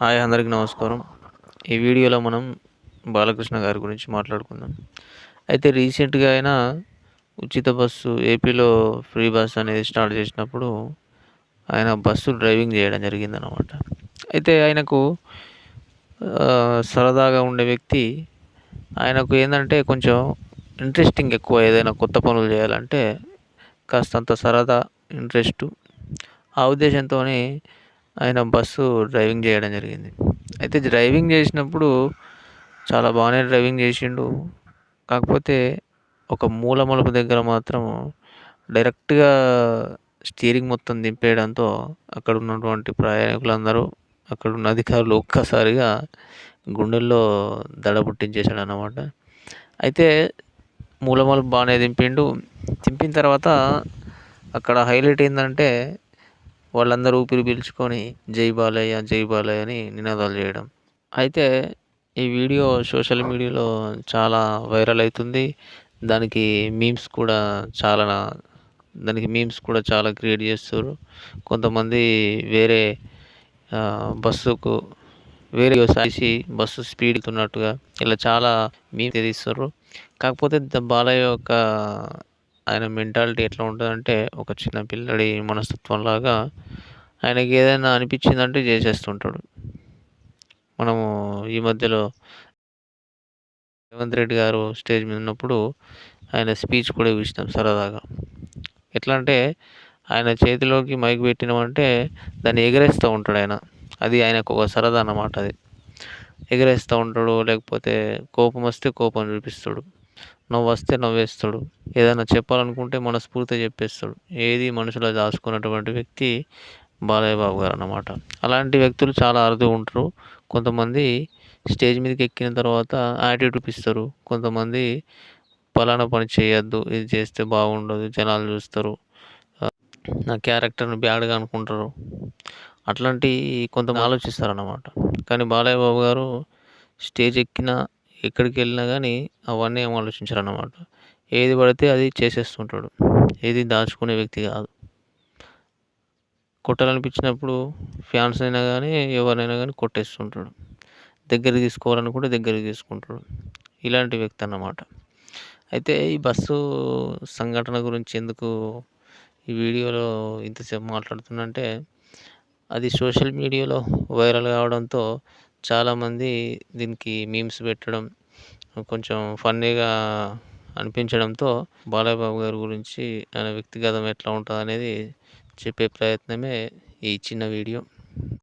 Hi అందరికి నమస్కారం. ఈ వీడియోలో మనం బాలకృష్ణ గారి గురించి మాట్లాడుకుందాం. అయితే రీసెంట్గా ఆయన ఉచిత బస్సు ఏపీలో ఫ్రీ బస్ అనేది స్టార్ట్ చేసినప్పుడు ఆయన బస్సు డ్రైవింగ్ చేయడం జరిగిందనమాట అయితే ఆయనకు సరదాగా ఉండే వ్యక్తి ఆయనకు ఏంటంటే కొంచెం ఇంట్రెస్టింగ్ ఎక్కువ ఏదైనా కొత్త పనులు చేయాలంటే కాస్తంత సరదా ఇంట్రెస్ట్. ఆ ఉద్దేశంతోనే ఆయన బస్సు డ్రైవింగ్ చేయడం జరిగింది. అయితే డ్రైవింగ్ చేసినప్పుడు చాలా బాగానే డ్రైవింగ్ చేసిండు. కాకపోతే ఒక మూల మలుపు దగ్గర మాత్రం డైరెక్ట్గా స్టీరింగ్ మొత్తం దింపేయడంతో అక్కడ ఉన్నటువంటి ప్రయాణికులందరూ అక్కడ ఉన్న అధికారులు ఒక్కసారిగా గుండెల్లో దడ పుట్టించేశాడు అన్నమాట అయితే మూల బాగానే దింపిండు. దింపిన తర్వాత అక్కడ హైలైట్ ఏంటంటే వాళ్ళందరూ ఊపిరి పీల్చుకొని జై బాలయ్య జై బాలయ్య అని నినాదాలు చేయడం. అయితే ఈ వీడియో సోషల్ మీడియాలో చాలా వైరల్ అవుతుంది. దానికి మీమ్స్ కూడా చాలా దానికి మీమ్స్ కూడా చాలా క్రియేట్ చేస్తారు కొంతమంది వేరే బస్సుకు వేరే సాసి బస్సు స్పీడ్ ఉన్నట్టుగా ఇలా చాలా మీమ్స్ తీస్తారు కాకపోతే బాలయ్య యొక్క ఆయన మెంటాలిటీ ఎట్లా ఉంటుందంటే ఒక చిన్న పిల్లడి మనస్తత్వం లాగా ఆయనకి ఏదైనా అనిపించిందంటే చేసేస్తుంటాడు. మనము ఈ మధ్యలో రేవంత్ రెడ్డి గారు స్టేజ్ మీద ఉన్నప్పుడు ఆయన స్పీచ్ కూడా చూసినాం సరదాగా. ఎట్లా అంటే ఆయన చేతిలోకి మైక్ పెట్టినామంటే దాన్ని ఎగరేస్తూ ఉంటాడు ఆయన. అది ఆయనకు ఒక సరదా అన్నమాట అది. ఎగరేస్తూ ఉంటాడు లేకపోతే కోపం వస్తే కోపం చూపిస్తాడు. నవ్వు వస్తే నవ్వేస్తాడు. ఏదైనా చెప్పాలనుకుంటే మనస్ఫూర్తిగా చెప్పేస్తాడు. ఏది మనసులో దాచుకున్నటువంటి వ్యక్తి బాలయ్య బాబు గారు అన్నమాట. అలాంటి వ్యక్తులు చాలా అరుదు ఉంటారు. కొంతమంది స్టేజ్ మీదకి ఎక్కిన తర్వాత యాటిట్యూడ్ ఇస్తారు కొంతమంది పలానా పని చేయొద్దు ఇది చేస్తే బాగుండదు జనాలు చూస్తారు. నా క్యారెక్టర్ని బ్యాడ్గా అనుకుంటారు. అట్లాంటి కొంతమంది ఆలోచిస్తారు అన్నమాట కానీ బాలయ్య బాబు గారు స్టేజ్ ఎక్కినా ఎక్కడికి వెళ్ళినా కానీ అవన్నీ ఏం ఆలోచించరు అన్నమాట ఏది పడితే అది చేసేస్తుంటాడు. ఏది దాచుకునే వ్యక్తి కాదు. కొట్టాలనిపించినప్పుడు ఫ్యాన్స్ అయినా కానీ ఎవరినైనా కానీ కొట్టేస్తుంటాడు. దగ్గరికి తీసుకోవాలనుకుంటే దగ్గరికి తీసుకుంటాడు. ఇలాంటి వ్యక్తి అన్నమాట. అయితే ఈ బస్సు సంఘటన గురించి ఎందుకు ఈ వీడియోలో ఇంతసేపు మాట్లాడుతున్నంటే అది సోషల్ మీడియాలో వైరల్ కావడంతో చాలామంది దీనికి మీమ్స్ పెట్టడం కొంచెం ఫన్నీగా అనిపించడంతో బాలయ్య బాబు గారి గురించి ఆయన వ్యక్తిగతం ఎట్లా ఉంటుంది అనేది చెప్పే ప్రయత్నమే ఈ చిన్న వీడియో.